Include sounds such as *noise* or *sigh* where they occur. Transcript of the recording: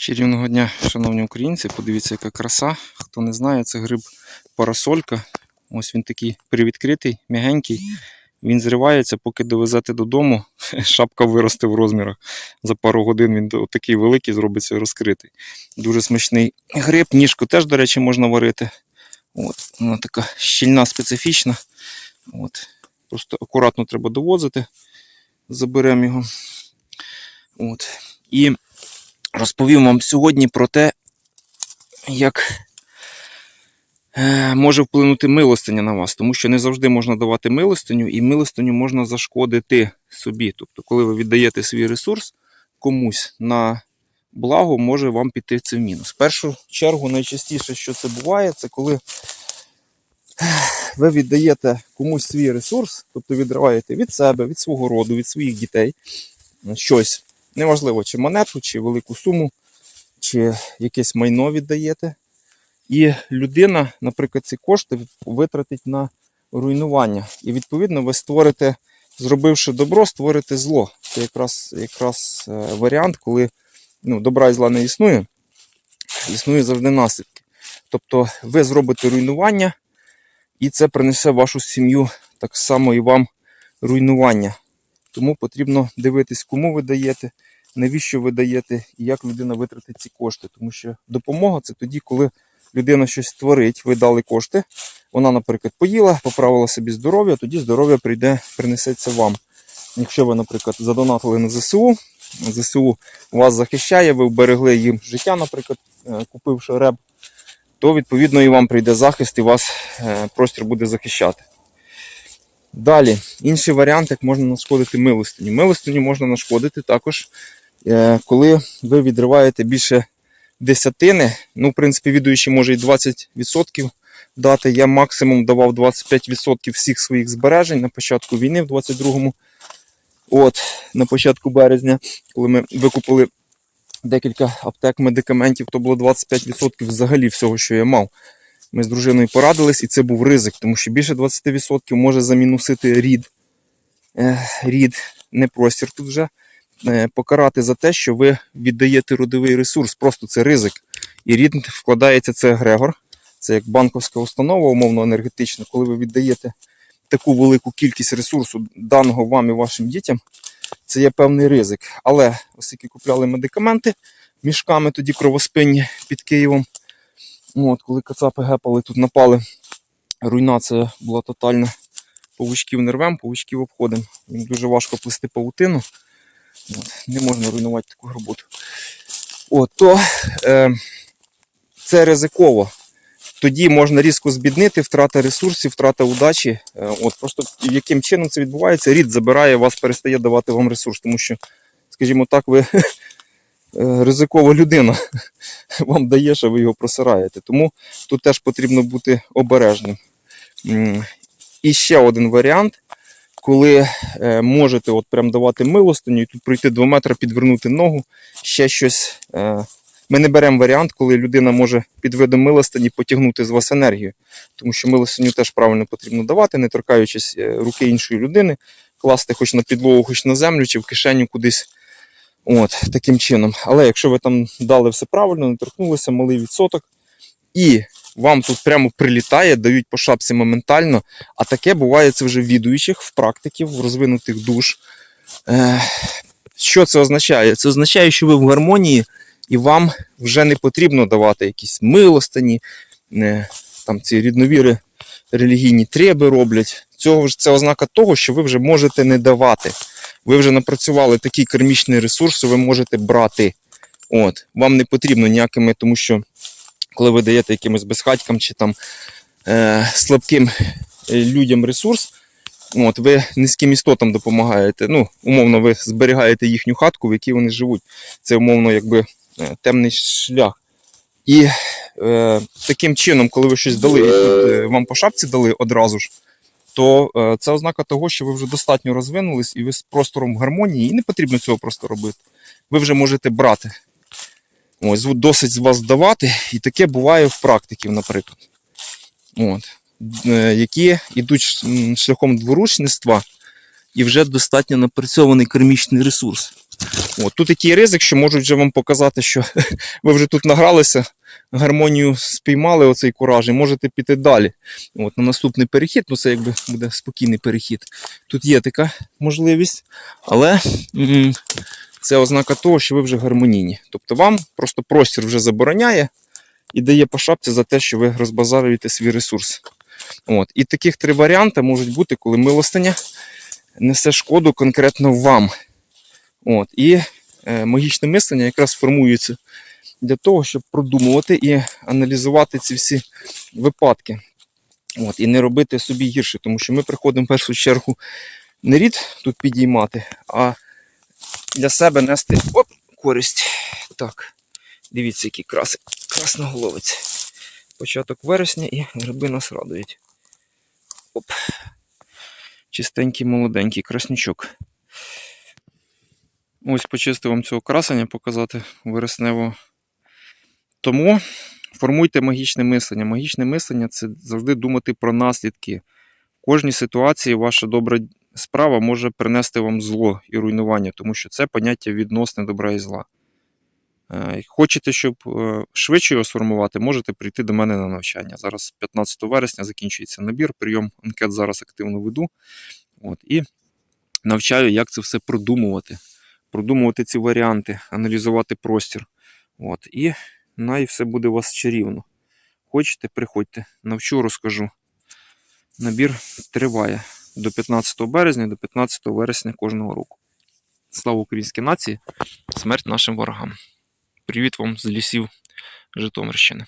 Чарівного дня, шановні українці, подивіться, яка краса. Хто не знає, це гриб парасолька. Ось він такий привідкритий, м'ягенький. Він зривається, поки довезете додому, *laughs* шапка виросте в розмірах. За пару годин він такий великий зробиться розкритий. Дуже смачний гриб. Ніжку теж, до речі, можна варити. От, вона така щільна, специфічна. От. Просто акуратно треба довозити. Заберемо його. От. І розповім вам сьогодні про те, як е, може вплинути милостиня на вас, тому що не завжди можна давати милостиню, і милостиню можна зашкодити собі. Тобто, коли ви віддаєте свій ресурс комусь на благо, може вам піти це в мінус. В першу чергу, найчастіше, що це буває, це коли ви віддаєте комусь свій ресурс, тобто відриваєте від себе, від свого роду, від своїх дітей щось. Неважливо, чи монету, чи велику суму, чи якесь майно віддаєте. І людина, наприклад, ці кошти витратить на руйнування. І відповідно ви створите, зробивши добро, створите зло. Це якраз якраз е, варіант, коли ну, добра і зла не існує, існує завжди наслідки. Тобто ви зробите руйнування, і це принесе вашу сім'ю так само і вам руйнування. Тому потрібно дивитись, кому ви даєте, навіщо ви даєте і як людина витратить ці кошти. Тому що допомога це тоді, коли людина щось створить, ви дали кошти. Вона, наприклад, поїла, поправила собі здоров'я, тоді здоров'я прийде, принесеться вам. Якщо ви, наприклад, задонатили на ЗСУ, ЗСУ вас захищає, ви вберегли їм життя, наприклад, е, купивши реб, то відповідно і вам прийде захист, і вас е, простір буде захищати. Далі, інший варіант, як можна нашкодити милостиню. Милостиню можна нашкодити також, е, коли ви відриваєте більше десятини. Ну, в принципі, відуючи може і 20% дати. Я максимум давав 25% всіх своїх збережень на початку війни в 22-му. От, на початку березня, коли ми викупили декілька аптек медикаментів, то було 25% взагалі всього, що я мав. Ми з дружиною порадились, і це був ризик, тому що більше 20% може замінусити рід. Е, рід, не простір тут вже. Е, покарати за те, що ви віддаєте родовий ресурс. Просто це ризик. І рід вкладається це Грегор. Це як банковська установа, умовно енергетична, коли ви віддаєте таку велику кількість ресурсу, даного вам і вашим дітям, це є певний ризик. Але оскільки купляли медикаменти мішками тоді кровоспинні під Києвом, От, коли кацапи гепали, тут напали. Руйнація була тотальна. Павучків не рвем, павучків обходимо. Їм дуже важко плести павутину. От, не можна руйнувати таку роботу. От, то е, це ризиково. Тоді можна різко збіднити, втрата ресурсів, втрата удачі. Е, от, просто яким чином це відбувається, рід забирає вас, перестає давати вам ресурс, тому що, скажімо так, ви ризикова людина *laughs* вам дає, що ви його просираєте. Тому тут теж потрібно бути обережним. І ще один варіант, коли е, можете от прям давати милостиню і тут пройти 2 метри, підвернути ногу, ще щось. Е, ми не беремо варіант, коли людина може під видом милостині потягнути з вас енергію, тому що милостиню теж правильно потрібно давати, не торкаючись е, руки іншої людини, класти хоч на підлогу, хоч на землю, чи в кишеню кудись. От, таким чином. Але якщо ви там дали все правильно, не торкнулися, малий відсоток, і вам тут прямо прилітає, дають по шапці моментально. А таке буває це вже в відуючих, в практиків, в розвинутих душ. Е, що це означає? Це означає, що ви в гармонії і вам вже не потрібно давати якісь милостині, е, там ці рідновіри релігійні треби роблять. Цього це ознака того, що ви вже можете не давати. Ви вже напрацювали такий кармічний ресурс, що ви можете брати. От, вам не потрібно ніякими, тому що коли ви даєте якимось безхатькам чи там е, слабким е, людям ресурс, от, ви низьким істотам допомагаєте. Ну, умовно, ви зберігаєте їхню хатку, в якій вони живуть. Це умовно, якби е, темний шлях. І е, таким чином, коли ви щось дали, і тут е, вам по шапці дали одразу ж, то е, це ознака того, що ви вже достатньо розвинулись і ви з простором гармонії, і не потрібно цього просто робити. Ви вже можете брати. Ось, досить з вас давати, і таке буває в практиків, наприклад. От. Е, Які йдуть шляхом дворучництва і вже достатньо напрацьований кермічний ресурс. От, тут такий ризик, що можуть вже вам показати, що *laughs* ви вже тут награлися, гармонію спіймали оцей кураж, і можете піти далі. От, на наступний перехід, ну це якби буде спокійний перехід. Тут є така можливість, але це ознака того, що ви вже гармонійні. Тобто вам просто простір вже забороняє і дає по шапці за те, що ви розбазарюєте свій ресурс. От. І таких три варіанти можуть бути, коли милостиня несе шкоду конкретно вам. От. І е, магічне мислення якраз формується для того, щоб продумувати і аналізувати ці всі випадки. От. І не робити собі гірше, тому що ми приходимо в першу чергу не рід тут підіймати, а для себе нести оп, користь. Так, дивіться, який красик, красноголовець. Початок вересня і гриби нас радують. Оп. Чистенький, молоденький краснючок. Ось почистив вам цього красення показати вереснево. Тому формуйте магічне мислення. Магічне мислення це завжди думати про наслідки. В кожній ситуації ваша добра справа може принести вам зло і руйнування, тому що це поняття відносне добра і зла. Е, Хочете, щоб е, швидше його сформувати, можете прийти до мене на навчання. Зараз 15 вересня закінчується набір, прийом анкет зараз активно веду. От, і навчаю, як це все продумувати. Продумувати ці варіанти, аналізувати простір. От, і най все буде у вас чарівно. Хочете, приходьте, навчу, розкажу. Набір триває до 15 березня, до 15 вересня кожного року. Слава українській нації, смерть нашим ворогам. Привіт вам з лісів Житомирщини.